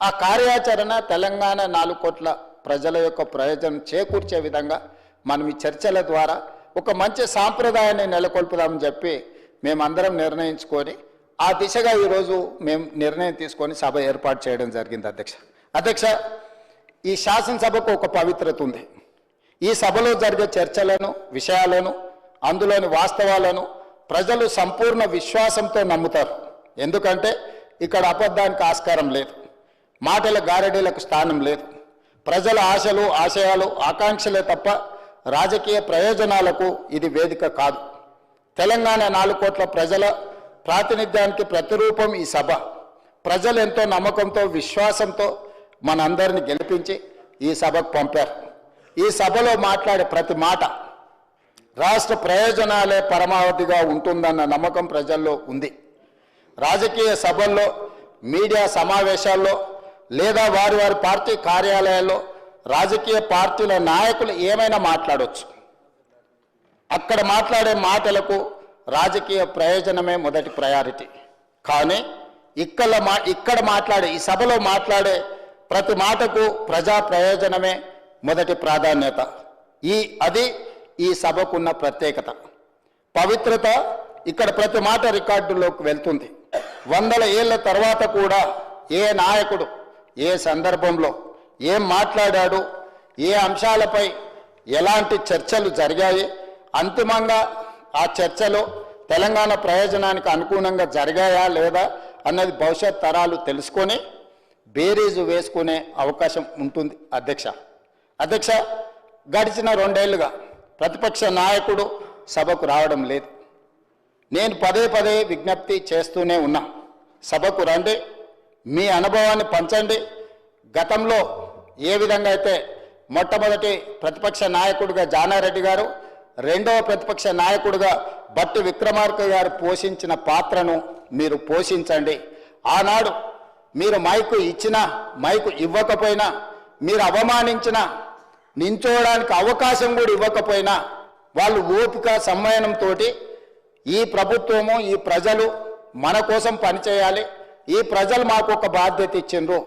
ఆ కార్యాచరణ తెలంగాణ నాలుగు కోట్ల ప్రజల యొక్క ప్రయోజనం చేకూర్చే విధంగా మనం ఈ చర్చల ద్వారా ఒక మంచి సాంప్రదాయాన్ని నెలకొల్పుదామని చెప్పి మేమందరం నిర్ణయించుకొని ఆ దిశగా ఈరోజు మేము నిర్ణయం తీసుకొని సభ ఏర్పాటు చేయడం జరిగింది అధ్యక్ష. అధ్యక్ష ఈ శాసనసభకు ఒక పవిత్రత ఉంది. ఈ సభలో జరిగే చర్చలను విషయాలను అందులోని వాస్తవాలను ప్రజలు సంపూర్ణ విశ్వాసంతో నమ్ముతారు. ఎందుకంటే ఇక్కడ అబద్ధానికి ఆస్కారం లేదు. మాటల గారడీలకు స్థానం లేదు. ప్రజల ఆశలు ఆశయాలు ఆకాంక్షలే తప్ప రాజకీయ ప్రయోజనాలకు ఇది వేదిక కాదు. తెలంగాణ నాలుగు కోట్ల ప్రజల ప్రాతినిధ్యానికి ప్రతిరూపం ఈ సభ. ప్రజలు ఎంతో నమ్మకంతో విశ్వాసంతో మనందరిని గెలిపించి ఈ సభకు పంపారు. ఈ సభలో మాట్లాడే ప్రతి మాట రాష్ట్ర ప్రయోజనాలే పరమావధిగా ఉంటుందన్న నమ్మకం ప్రజల్లో ఉంది. రాజకీయ సభల్లో మీడియా సమావేశాల్లో లేదా వారి వారి పార్టీ కార్యాలయాల్లో రాజకీయ పార్టీల నాయకులు ఏమైనా మాట్లాడవచ్చు అక్కడ మాట్లాడే మాటలకు రాజకీయ ప్రయోజనమే మొదటి ప్రయారిటీ. కానీ ఇక్కడ మా ఇక్కడ మాట్లాడే ఈ సభలో మాట్లాడే ప్రతి మాటకు ప్రజా ప్రయోజనమే మొదటి ప్రాధాన్యత. ఈ అది ఈ సభకున్న ప్రత్యేకత. పవిత్రత ఇక్కడ ప్రతి మాట రికార్డులోకి వెళ్తుంది. వందల ఏళ్ళ తర్వాత కూడా ఏ నాయకుడు ఏ సందర్భంలో ఏం మాట్లాడాడు ఏ అంశాలపై ఎలాంటి చర్చలు జరిగాయి అంతిమంగా ఆ చర్చలు తెలంగాణ ప్రయోజనానికి అనుగుణంగా జరిగాయా లేదా అన్నది భవిష్యత్ తరాలు తెలుసుకొని బేరీజు వేసుకునే అవకాశం ఉంటుంది. అధ్యక్ష అధ్యక్ష గడిచిన రెండేళ్ళుగా ప్రతిపక్ష నాయకుడు సభకు రావడం లేదు. నేను పదే పదే విజ్ఞప్తి చేస్తూనే ఉన్నా. సభకు రండి మీ అనుభవాన్ని పంచండి. గతంలో ఏ విధంగా అయితే మొట్టమొదటి ప్రతిపక్ష నాయకుడిగా జానారెడ్డి గారు రెండవ ప్రతిపక్ష నాయకుడిగా బట్టి విక్రమార్క గారు పోషించిన పాత్రను మీరు పోషించండి. ఆనాడు మీరు మైకు ఇచ్చినా మైకు ఇవ్వకపోయినా మీరు అవమానించినా నించోవడానికి అవకాశం కూడా ఇవ్వకపోయినా వాళ్ళు ఓపిక సమ్మయనంతో ఈ ప్రభుత్వము ఈ ప్రజలు మన కోసం పనిచేయాలి. ఈ ప్రజలు మాకు ఒక బాధ్యత ఇచ్చిండ్రు.